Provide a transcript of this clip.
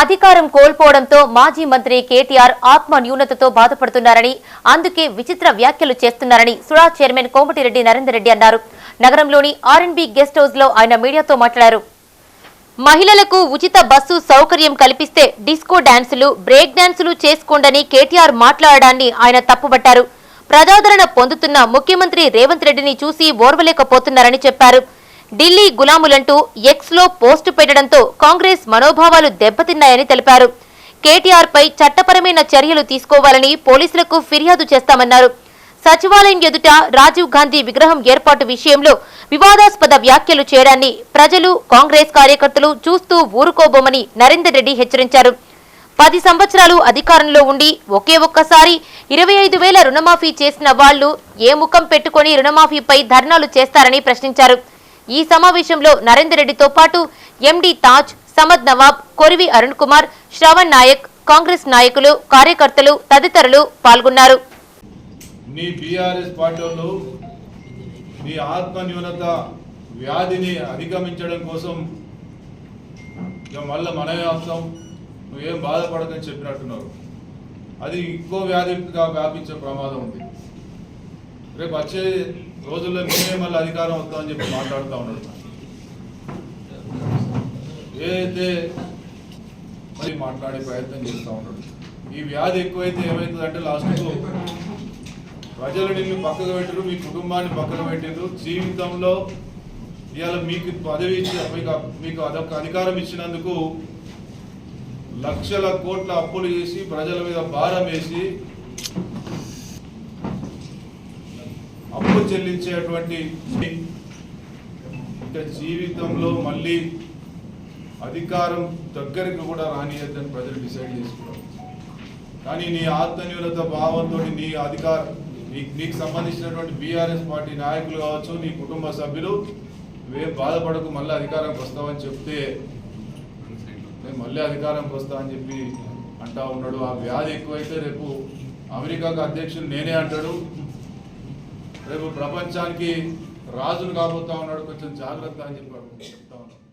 అధికారం కోల్పోవడంతో మాజీ మంత్రి కేటీఆర్ ఆత్మ న్యూనతతో బాధపడుతున్నారని అందుకే విచిత్ర వ్యాఖ్యలు చేస్తున్నారని సుడా చైర్మన్ కోమటిరెడ్డి నరేందర్ రెడ్డి అన్నారు. నగరంలోని ఆర్ఎన్బి గెస్ట్ హౌస్లో ఆయన మీడియాతో మాట్లాడారు. మహిళలకు ఉచిత బస్సు సౌకర్యం కల్పిస్తే డిస్కో డాన్సులు బ్రేక్ డాన్సులు చేసుకోండని కేటీఆర్ మాట్లాడడాన్ని ఆయన తప్పుబట్టారు. ప్రజాదరణ పొందుతున్న ముఖ్యమంత్రి రేవంత్ రెడ్డిని చూసి ఓర్వలేకపోతున్నారని చెప్పారు. ఢిల్లీ గులాములంటూ ఎక్స్లో పోస్టు పెట్టడంతో కాంగ్రెస్ మనోభావాలు దెబ్బతిన్నాయని తెలిపారు. కేటీఆర్ పై చట్టపరమైన చర్యలు తీసుకోవాలని పోలీసులకు ఫిర్యాదు చేస్తామన్నారు. సచివాలయం ఎదుట రాజీవ్ గాంధీ విగ్రహం ఏర్పాటు విషయంలో వివాదాస్పద వ్యాఖ్యలు చేయడాన్ని ప్రజలు కాంగ్రెస్ కార్యకర్తలు చూస్తూ ఊరుకోబోమని నరేందర్ రెడ్డి హెచ్చరించారు. పది సంవత్సరాలు అధికారంలో ఉండి ఒకే ఒక్కసారి ఇరవై ఐదు వేల రుణమాఫీ చేసిన వాళ్ళు ఏ ముఖం పెట్టుకొని రుణమాఫీపై ధర్నాలు చేస్తారని ప్రశ్నించారు. ఈ సమావేశంలో నరేందర్ రెడ్డితో పాటు ఎండి తాజ్ సమద్ నవాబ్ కొరివి అరుణ్ కుమార్ శ్రవణ్ నాయక్ కాంగ్రెస్ నాయకులు కార్యకర్తలు తదితరులు పాల్గొన్నారు. నీ బీఆర్ఎస్ పార్టీ వాళ్ళు ఆత్మ న్యూనత వ్యాధిని అధిగమించడం కోసం మళ్ళీ మనమే వస్తాం నువ్వేం బాధపడదని చెప్పినట్టున్నారు. అది ఇంకో వ్యాధిగా వ్యాపించే ప్రమాదం ఉంది. రేపు వచ్చే రోజుల్లో మేమే మళ్ళీ అధికారం వస్తామని చెప్పి మాట్లాడుతూ ఉన్నాడు. ఏదైతే మరి మాట్లాడే ప్రయత్నం చేస్తూ ఉన్నాడు. ఈ వ్యాధి ఎక్కువైతే ఏమవుతుందంటే లాస్ట్కు ప్రజలు నిన్ను పక్కకు పెట్టరు మీ కుటుంబాన్ని పక్కకు పెట్టారు జీవితంలో ఇవాళ మీకు పదవి ఇచ్చి మీకు మీకు అదొక అధికారం ఇచ్చినందుకు లక్షల కోట్ల అప్పులు చేసి ప్రజల మీద భారం వేసి అప్పు చెల్లించేటువంటి జీవితంలో మళ్ళీ అధికారం దగ్గరికి కూడా రానియద్దని ప్రజలు డిసైడ్ చేసుకున్నారు. కానీ నీ ఆత్మన్యూనత భావంతో నీ అధికార నీ- నీకు సంబంధించినటువంటి బీఆర్ఎస్ పార్టీ నాయకులు కావచ్చు నీ కుటుంబ సభ్యులు నువ్వేం బాధపడకు మళ్ళీ అధికారంకి వస్తావని చెప్తే నేను మళ్ళీ అధికారంకి వస్తా అని చెప్పి అంటా ఉన్నాడు. ఆ వ్యాధి ఎక్కువైతే రేపు అమెరికాకు అధ్యక్షుడు నేనే అంటాడు. రేపు ప్రపంచానికి రాజును కాబోతా ఉన్నాడు కొంచెం జాగ్రత్త అని చెప్పి చెప్తా ఉన్నాడు